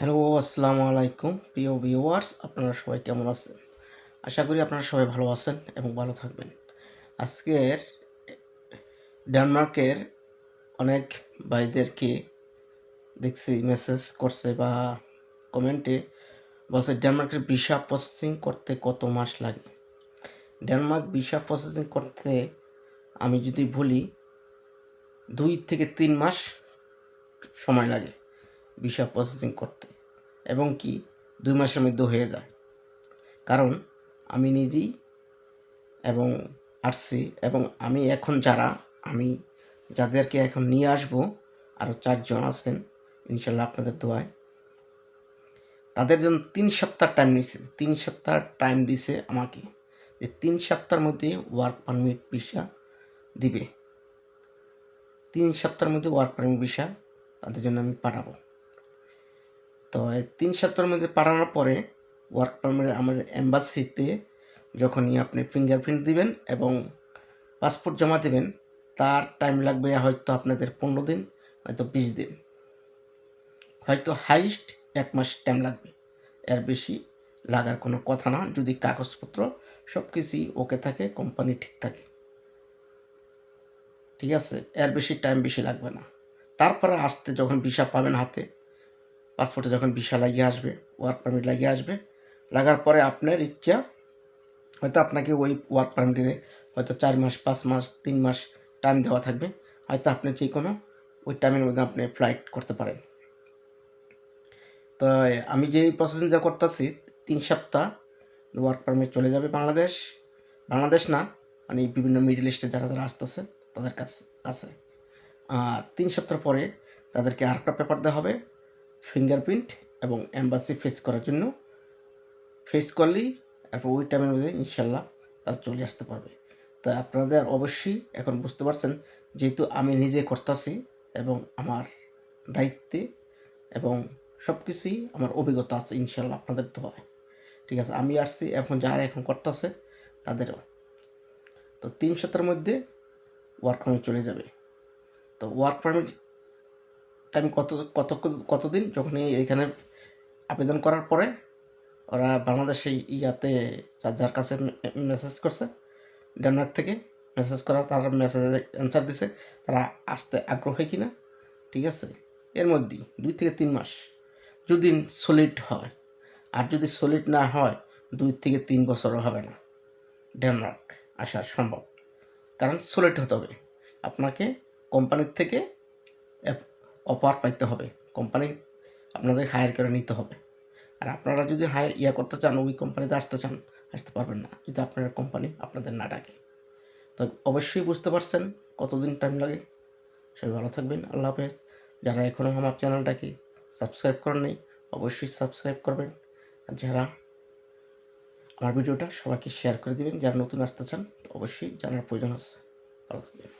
Hello, আসসালামু আলাইকুম। প্রিয় ভিউয়ার্স, আপনারা সবাই কেমন আছেন? আশা করি আপনারা সবাই ভালো আছেন এবং ভালো থাকবেন। আজকের ডেনমার্কের অনেক ভাইদেরকে দেখছি মেসেজ করছে বা কমেন্টে বলছে, ডেনমার্কের ভিসা প্রসেসিং করতে কত মাস লাগে? ডেনমার্ক ভিসা প্রসেসিং করতে, আমি যদি বলি, দুই থেকে তিন মাস সময় লাগে। ভিসা প্রসেসিং করতে এবং কি দুই মাসের মধ্যে হয়ে যায়। কারণ আমি নিজেই এবং আসছি এবং আমি এখন যারা, আমি যাদেরকে এখন নিয়ে আসব আরও চারজন আছেন, ইনশাল্লাহ আপনাদের দোয়ায়। তাদের জন্য তিন সপ্তাহ টাইম নিচ্ছে তিন সপ্তাহ টাইম দিছে আমাকে যে তিন সপ্তাহের মধ্যে ওয়ার্ক পারমিট ভিসা দিবে। তিন সপ্তাহের মধ্যে ওয়ার্ক পারমিট ভিসা তাদের জন্য আমি পাঠাবো। তো তিন সপ্তাহের মধ্যে পাঠানোর পরে ওয়ার্ক পারমিট আমার এম্বাসিতে যখনই আপনি ফিঙ্গারপ্রিন্ট দিবেন এবং পাসপোর্ট জমা দেবেন, তার টাইম লাগবে হয়তো আপনাদের পনেরো দিন, হয়তো বিশ দিন। হয়তো হাইস্ট এক মাস টাইম লাগবে। এর বেশি লাগার কোনো কথা না, যদি কাগজপত্র সব কিছুই ওকে থাকে কোম্পানি ঠিক থাকে। ঠিক আছে? এর বেশি টাইম বেশি লাগবে না। তারপরে আসতে যখন ভিসা পাবেন হাতে পাসপোর্টে যখন ভিসা লাগিয়ে আসবে ওয়ার্ক পারমিট লাগিয়ে আসবে, লাগার পরে আপনার ইচ্ছা হয়তো আপনাকে ওই ওয়ার্ক পারমিটে হয়তো চার মাস, পাঁচ মাস, তিন মাস টাইম দেওয়া থাকবে। হয়তো আপনি যে কোনো ওই টাইমের মধ্যে আপনি ফ্লাইট করতে পারেন। তো আমি যে প্রসেসিংটা করতেছি, তিন সপ্তাহ ওয়ার্ক পারমিট চলে যাবে বাংলাদেশ। বাংলাদেশ না মানে বিভিন্ন মিডল ইস্টে যারা যারা আসতেছে, তাদের কাছে কাছে। আর তিন সপ্তাহ পরে তাদেরকে আরেকটা পেপার দেওয়া হবে। ফিঙ্গারপ্রিন্ট এবং অ্যাম্বাসি ফেস করার জন্য। ফেস করলেই তারপর ওই টাইমের মধ্যে ইনশাল্লাহ তারা চলে আসতে পারবে। তো আপনাদের অবশ্যই এখন বুঝতে পারছেন যেহেতু আমি নিজে করতেছি এবং আমার দায়িত্বে এবং সব কিছুই আমার অভিজ্ঞতা আছে ইনশাল্লাহ আপনাদের তো হয়। ঠিক আছে, আমি আসছি এখন যারা এখন করতেছে তাদেরও। তো তিন সপ্তাহের মধ্যে ওয়ার্ক পারমিট চলে যাবে। তো ওয়ার্ক পারমিট টাইম কত কত, কতদিন যখন এখানে আবেদন করার পরে ওরা বাংলাদেশে ইয়াতে যার কাছে মেসেজ করছে ডেনমার্ক থেকে মেসেজ করা, তারা মেসেজে অ্যান্সার দিছে, তারা আসতে আগ্রহী কিনা, ঠিক আছে? এর মধ্যেই দুই থেকে তিন মাস যদি সলিড হয়, আর যদি সলিড না হয়, দুই থেকে তিন বছরও হবে না ডেনমার্ক আসা সম্ভব। কারণ সলিড হতে হবে। আপনাকে কোম্পানির থেকে অফার পাইতে হবে। কোম্পানি আপনাদের হায়ার করে নিতে হবে। আর আপনারা যদি হায়ার ইয়া করতে চান, ওই কোম্পানিতে আসতে চান, আসতে পারবেন না, যদি আপনার কোম্পানি আপনাদের না ডাকে। তো অবশ্যই বুঝতে পারছেন কতদিন টাইম লাগে। সবাই ভালো থাকবেন, আল্লাহ হাফেজ। যারা এখনও আমার চ্যানেলটাকে সাবস্ক্রাইব করেন নেই, অবশ্যই সাবস্ক্রাইব করবেন। আর যারা আমার ভিডিওটা সবাইকে শেয়ার করে দিবেন, যারা নতুন আসতে চান অবশ্যই জানার প্রয়োজন আছে। ভালো থাকবেন।